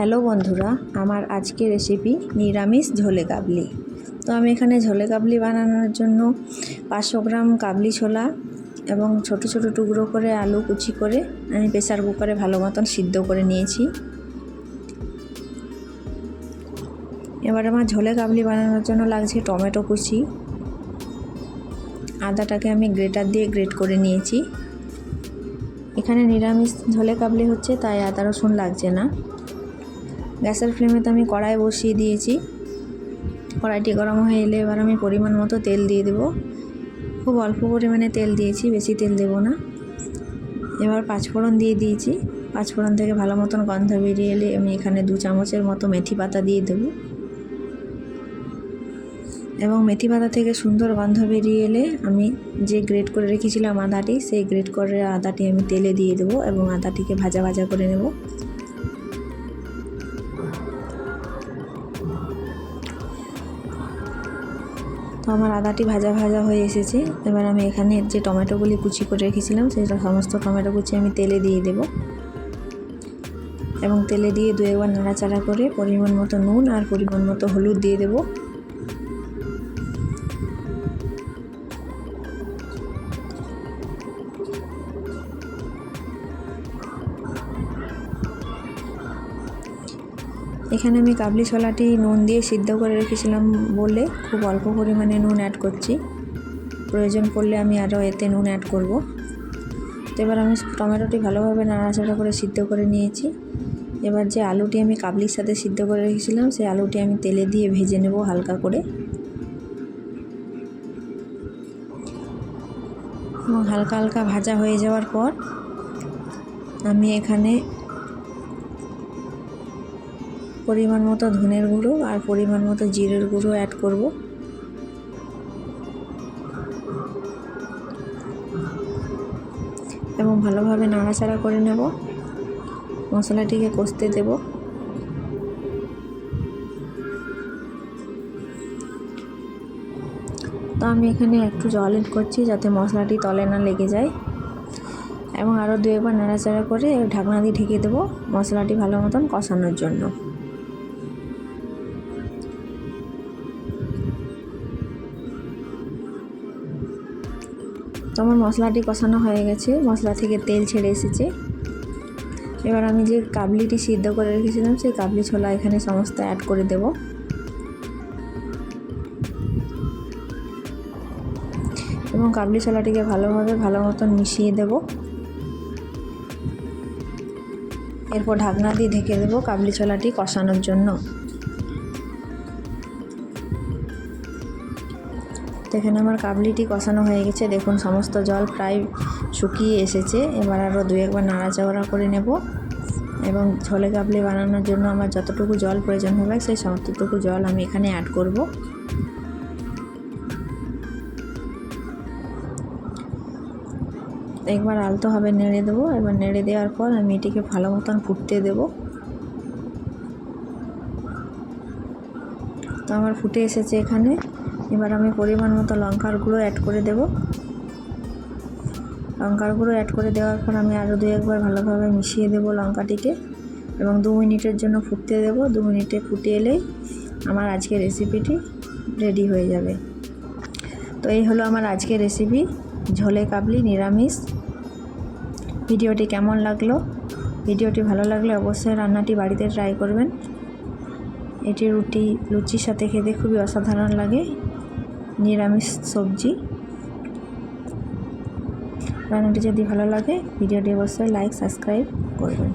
Hello বন্ধুরা, আমার আজকের রেসিপি নিরামিষ ঝোলে কাবলি। তো আমি এখানে ঝোলে কাবলি বানানোর জন্য পাঁচশো গ্রাম কাবলি ছোলা এবং ছোট ছোট টুকরো করে আলু কুচি করে আমি প্রেসার কুকারে ভালো মতন সিদ্ধ করে নিয়েছি। এবার আমার ঝোলে কাবলি বানানোর জন্য লাগছে টমেটো কুচি। আদাটাকে আমি গ্রেটার দিয়ে গ্রেট করে নিয়েছি। এখানে নিরামিষ ঝোলে কাবলি হচ্ছে, তাই আদা রসুন লাগছে না। গ্যাসের ফ্লেমেতে আমি কড়াই বসিয়ে দিয়েছি। কড়াইটি গরম হয়ে এলে এবার আমি পরিমাণ মতো তেল দিয়ে দেবো। খুব অল্প পরিমাণে তেল দিয়েছি, বেশি তেল দেবো না। এবার পাঁচফোড়ন দিয়ে দিয়েছি। পাঁচফোড়ন থেকে ভালো মতন গন্ধ বেরিয়ে এলে আমি এখানে দু চামচের মতো মেথি পাতা দিয়ে দেবো। এবং মেথি পাতা থেকে সুন্দর গন্ধ বেরিয়ে এলে আমি যে গ্রেট করে রেখেছিলাম আদাটি, সেই গ্রেট করে আদাটি আমি তেলে দিয়ে দেবো এবং আদাটিকে ভাজা ভাজা করে নেব। আমার আদাটি ভাজা ভাজা হয়ে এসেছে। এবার আমি এখানে যে টমেটোগুলি কুচি করে রেখেছিলাম, সেটা সমস্ত টমেটো কুচি আমি তেলে দিয়ে দেব। এবং তেলে দিয়ে দু একবার নাড়াচাড়া করে পরিমাণ মতো নুন আর পরিমাণ মতো হলুদ দিয়ে দেবো। এখানে আমি কাবলি ছোলাটি নুন দিয়ে সিদ্ধ করে রেখেছিলাম বলে খুব অল্প পরিমাণে নুন অ্যাড করছি। প্রয়োজন পড়লে আমি আরও এতে নুন অ্যাড করব। তো এবার আমি টমেটোটি ভালোভাবে নাড়াচাড়া করে সিদ্ধ করে নিয়েছি। এবার যে আলুটি আমি কাবলির সাথে সিদ্ধ করে রেখেছিলাম, সেই আলুটি আমি তেলে দিয়ে ভেজে নেব হালকা করে। এবং হালকা হালকা ভাজা হয়ে যাওয়ার পর আমি এখানে পরিমাণ মতো ধনের গুঁড়ো আর পরিমাণ মতো জিরের গুঁড়ো অ্যাড করব। এবং ভালোভাবে নাড়াচাড়া করে নেব। মশলাটিকে কষতে দেব। তো আমি এখানে একটু জল এড করছি যাতে মশলাটি তলে না লেগে যায়। এবং আরও দু একবার নাড়াচাড়া করে ঢাকনা দিয়ে ঢেকে দেবো মশলাটি ভালো মতন কষানোর জন্য। তো আমার মশলাটি কষানো হয়ে গেছে, মশলা থেকে তেল ছেড়ে এসেছে। এবার আমি যে কাবলিটি সিদ্ধ করে রেখেছিলাম, সেই কাবলি ছোলা এখানে সমস্ত অ্যাড করে দেব। এবং কাবলি ছোলাটিকে ভালোভাবে ভালো মতন মিশিয়ে দেব। এরপর ঢাকনা দিয়ে ঢেকে দেবো কাবলি ছোলাটি কষানোর জন্য। তো এখানে আমার কাবলিটি কষানো হয়ে গেছে। দেখুন, সমস্ত জল প্রায় শুকিয়ে এসেছে। এবার আরও দু একবার নাড়াচাড়া করে নেব এবং ঝোলে কাবলি বানানোর জন্য আমার যতটুকু জল প্রয়োজন হবে, সেই সমস্তটুকু জল আমি এখানে অ্যাড করব। একবার আলতোভাবে নেড়ে দেবো। এবার নেড়ে দেওয়ার পর আমি এটিকে ভালো মতন ফুটতে দেবো। তো আমার ফুটে এসেছে এখানে। এবার আমি পরিমাণ মতো লঙ্কার গুঁড়ো অ্যাড করে দেব। লঙ্কার গুঁড়ো অ্যাড করে দেওয়ার পর আমি আরও দু একবার ভালোভাবে মিশিয়ে দেব লঙ্কাটিকে এবং দু মিনিটের জন্য ফুটতে দেব। দু মিনিটে ফুটে এলেই আমার আজকের রেসিপিটি রেডি হয়ে যাবে। তো এই হলো আমার আজকের রেসিপি ঝোলে কাবলি, নিরামিষ। ভিডিওটি কেমন লাগল? ভিডিওটি ভালো লাগলে অবশ্যই রান্নাটি বাড়িতে ট্রাই করবেন। এটি রুটি, লুচির সাথে খেতে খুবই অসাধারণ লাগে। নিরামিষ সবজি। রান্নাটি যদি ভালো লাগে ভিডিওটি অবশ্যই লাইক সাবস্ক্রাইব করবেন।